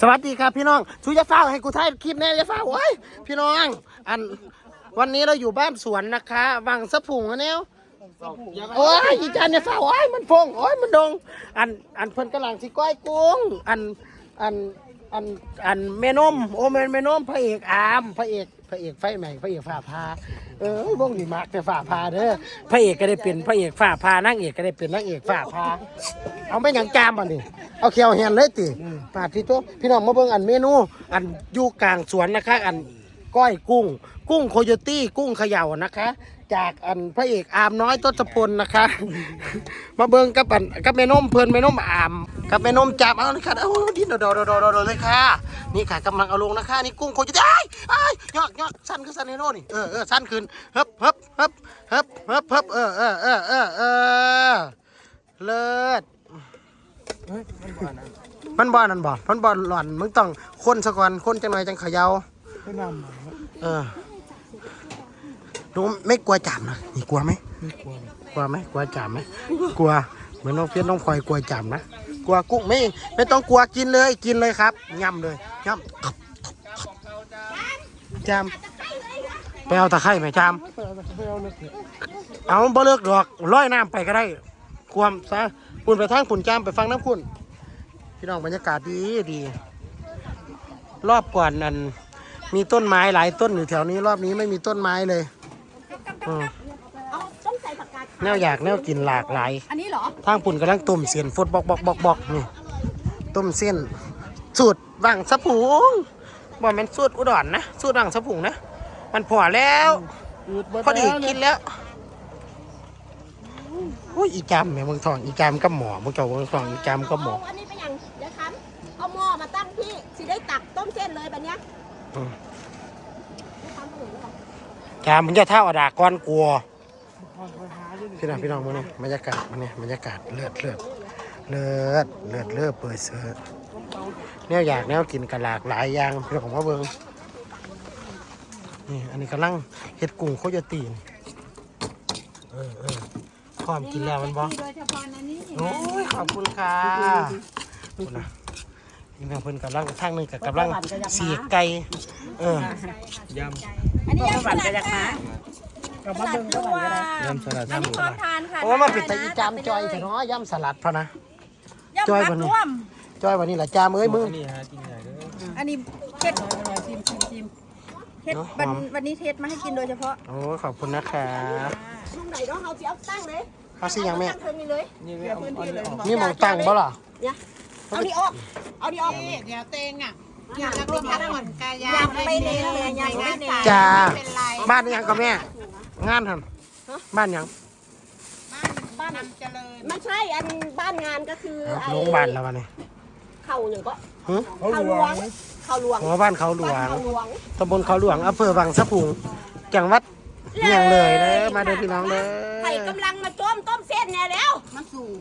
สวัสดีครับพี่น้องชูจะฟ้าให้กูถ่ายคลิปแน่จะฟ้าวโอ้ยพี่น้อง อันวันนี้เราอยู่บ้านสวนนะคะวังสะพุงนะเนี้ยโอ้ยอีจันเนี่ยฟ้าโอ้ยมันฟงโอ้ยมันดง อันอันเพิ่นกำลังสิก้อยกุ้งอันอันอันอันแม่นมโอ้แม่นแม่นมพระเอกอามพระเอก พระเอกไฟใหม่พระเอกฝ่าพาเออวงนี่มักแต่ฝ่าพาเด้อพระเอกก็ได้เป็นพระเอกฝ่าพานางเอกก็ได้เป็นนางเอกฝ่าพา เอาไม่หยังจามบ่นี่เอาเขียวแหนเลยติปาดที่โตะพี่น้องมาเบิ่งอันเมนู อันอยู่กลางสวนนะคะ อันก้อยกุ้ง กุ้งโคโยตี้กุ้งเขย่านะคะ จากอันพระเอกอามน้อยทศพลนะคะ มาเบิ่งกับอันกับแม่นมเพิ่นแม่นมอาม กับแม่นมจับเอาเลยค่ะเอาดิ้นโดดโดดโดดโดดเลยค่ะ นี่ค่ะกำลังเอาลงนะคะนี่กุ้งโคโยตี้อ้ายอ้ายยอกยอกสั้นขึ้นสั้นในโน่นนี่เออเออสั้นขึ้นฮึบฮึบฮึบฮึบฮึบฮึบเออเออเออเออเออเลิศมันบ่อนั่นบ่มันบ่อหล่อนมึงต้องคนซะก่อนคนจังหน่อยจังเขยาเออหนูไม่กลัวจับนะนี่กลัวไหมกลัวไหมกลัวจับไหมกลัวเหมือนน้องเพียรน้องพลอยกลัวจับนะก ลัวกุ้งไม่ไม่ต้องกลัวกินเลยกินเลยครับย่ำเลยย่ำจำไปเอาตะไคร้ไหมจำเอาบ่เลิกดอกร้อยน้ำไปก็ได้ ความซะปุ่นไปทางปุ่นจามไปฟังน้ำปุ่นพี่น้องบรรยากาศดีดี รอบก่อนนั้นมีต้นไม้หลายต้นอยู่แถวนี้ รอบนี้ไม่มีต้นไม้เลยอืม เอาต้องใส่ผักกาดแนวอยากแนวกินหลากหลายอันนี้เหรอทางปุ่นกำลังต้มเสียนฟดบอกบอกบอกบอกนี่ต้มเส้นสูตรวังสะพุงบอกมันสูตรอุดรนะสูตรวังสะพุงนะมันพอแล้วพอดีกินแล้วโอ้ยอีจามแม่เมืองทองอีจามกับหมอเมืองเจ้าเมืองทองอีจามกับหมออันนี้เป็นอย่างเดี๋ยวคันเอาหม้อมาตั้งพี่สิได้ตักต้มเส้นเลยแบบเนี้ยอืมได้ทำหรือเปล่าจามมึงจะเท่าอดากก้อนกลัว พี่น้องพี่น้องมึงนี่บรรยากาศมึงนี่บรรยากาศเลือดเลือดเลือดเลือดเลือดเปิดเสือแนวอยากแนวกินกันหลากหลายอย่างพี่น้องของพ่อเบิงนี่อันนี้กำลังเห็ดกุ้งโคโยตีนเออเออพร้อมกินแล้วมันบ่โดยเฉพาะอันนี้โอ้ยขอบคุณค่ะคุณนะนี่แม่เพิ่นกำลังทางหนึงกับกำลังเสียไก่เอออันนี้ยำสลัดค่ะ สลัดตัวยำสลัดอันนี้พร้อมทานค่ะโอ้มาเป็นตะอีจามจอยเถอะเนาะยำสลัดพะนะยำจอยผับ่กนี่ร่วมจอยวันนี้แหละจามเอ้ยมึงนี่ฮะกินใหญ่เลยอันนี้เฮ็ดชิมชิมชิมเฮ็ดเนอะวันหอมวันนี้เทสมาให้กินโดยเฉพาะโอ้ขอบคุณนะคะห้องไหนเนาะเอาสิเอาตั้งเลยเอาสิยังแม่ตั้งเพิ่มนี่เลยนี่ไม่เอาเอานี่ออกมีหมองตั้งบ่ล่ะเนี่ยเอาดิออกเอาดิออกเดี๋ยวเตงอะอยากจะรวมพักผ่อนกายาอยากไม่เน้นเลยอยากไม่เน้นจ้าเป็นไรบ้านนี้ยังกับแม่ งานทำบ้านยังบ้านนำเจริญไม่ใช่อันบ้านงานก็คือไอ้โรงพยาบาลแล้ววันนี้เข่าอย่างก็หึเข่าหลวงเข่าหลวงหัวบ้านเขาหลวบ้านงเข่าหลวงตำบลเขาหลวงอำเภอวังสะพุงจังหวัดเมียงเลยเด้อมาเด้อพี่น้องเด้อ ไข่กำลังมาต้มต้มเส้นเนี่ยแล้ว มันสูง